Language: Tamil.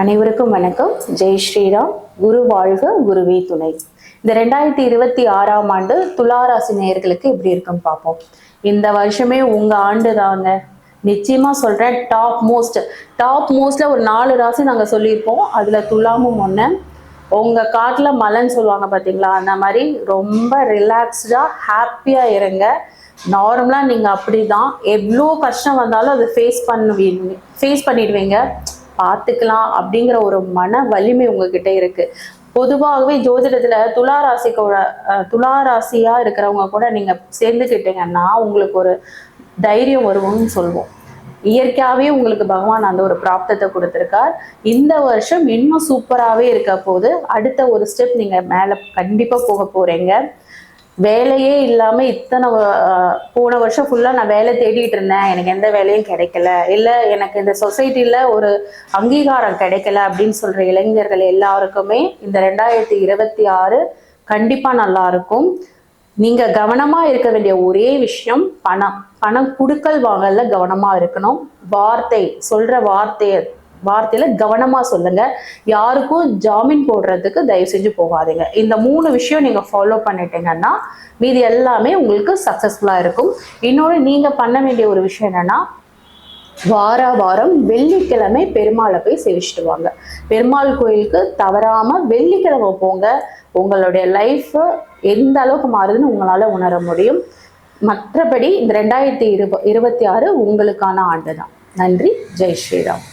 அனைவருக்கும் வணக்கம். ஜெய் ஸ்ரீராம். குரு வாழ்க குருவே துணை. இந்த ரெண்டாயிரத்தி இருபத்தி ஆறாம் ஆண்டு துளாராசி நேயர்களுக்கு எப்படி இருக்குன்னு பார்ப்போம். இந்த வருஷமே உங்க ஆண்டு தாங்க. நிச்சயமா சொல்றேன் டாப் மோஸ்ட் டாப் மோஸ்ட்ல ஒரு நாலு ராசி நாங்க சொல்லியிருப்போம். அதுல துலாமும் ஒன்று உங்க காட்டுல மலைன்னு சொல்லுவாங்க பாத்தீங்களா? அந்த மாதிரி ரொம்ப ரிலாக்ஸ்டா ஹாப்பியா இருங்க. நார்மலா நீங்க அப்படிதான். எவ்வளோ கஷ்டம் வந்தாலும் அதை ஃபேஸ் பண்ணுவீங்க ஃபேஸ் பண்ணிடுவீங்க. பார்த்துக்கலாம் அப்படிங்கிற ஒரு மன வலிமை உங்ககிட்ட இருக்கு. பொதுவாகவே ஜோதிடத்துல துளாராசிக்கோட அஹ், துளாராசியா இருக்கிறவங்க கூட நீங்க சேர்ந்துக்கிட்டீங்கன்னா உங்களுக்கு ஒரு தைரியம் வருவோம்னு சொல்லுவோம் இயற்கையாகவே உங்களுக்கு பகவான் அந்த ஒரு பிராப்தத்தை கொடுத்துருக்கார். இந்த வருஷம் இன்னும் சூப்பராகவே இருக்க போது அடுத்த ஒரு ஸ்டெப் நீங்கள் மேலே கண்டிப்பாக போக போறீங்க. வேலையே இல்லாம இத்தனை போன வருஷம் ஃபுல்லா நான் வேலை தேடிட்டு இருந்தேன். எனக்கு எந்த வேலையும் கிடைக்கல. இல்ல எனக்கு இந்த சொசைட்டில ஒரு அங்கீகாரம் கிடைக்கல அப்படின்னு சொல்ற இளைஞர்கள் எல்லாருக்குமே இந்த ரெண்டாயிரத்தி இருபத்தி ஆறு கண்டிப்பா நல்லா இருக்கும். நீங்க கவனமா இருக்க வேண்டிய ஒரே விஷயம் பணம். பணம் குடுக்கல் வாங்கல கவனமா இருக்கணும். வார்த்தை சொல்ற வார்த்தையை வார்த்தையில கவனமா சொல்லுங்க. யாருக்கும் ஜாமீன் போடுறதுக்கு தயவு செஞ்சு போகாதீங்க. இந்த மூணு விஷயம் நீங்க ஃபாலோ பண்ணிட்டீங்கன்னா மீதி எல்லாமே உங்களுக்கு சக்சஸ்ஃபுல்லா இருக்கும். இன்னொன்று நீங்க பண்ண வேண்டிய ஒரு விஷயம் என்னன்னா வார வாரம் வெள்ளிக்கிழமை பெருமாளை போய் சேவிச்சுட்டு வாங்க. பெருமாள் கோயிலுக்கு தவறாம வெள்ளிக்கிழமை போங்க. உங்களுடைய லைஃப் எந்த அளவுக்கு மாறுதுன்னு உங்களால உணர முடியும். மற்றபடி இந்த ரெண்டாயிரத்தி இருப இருபத்தி ஆறு உங்களுக்கான ஆண்டு தான் நன்றி. ஜெய் ஸ்ரீராம்.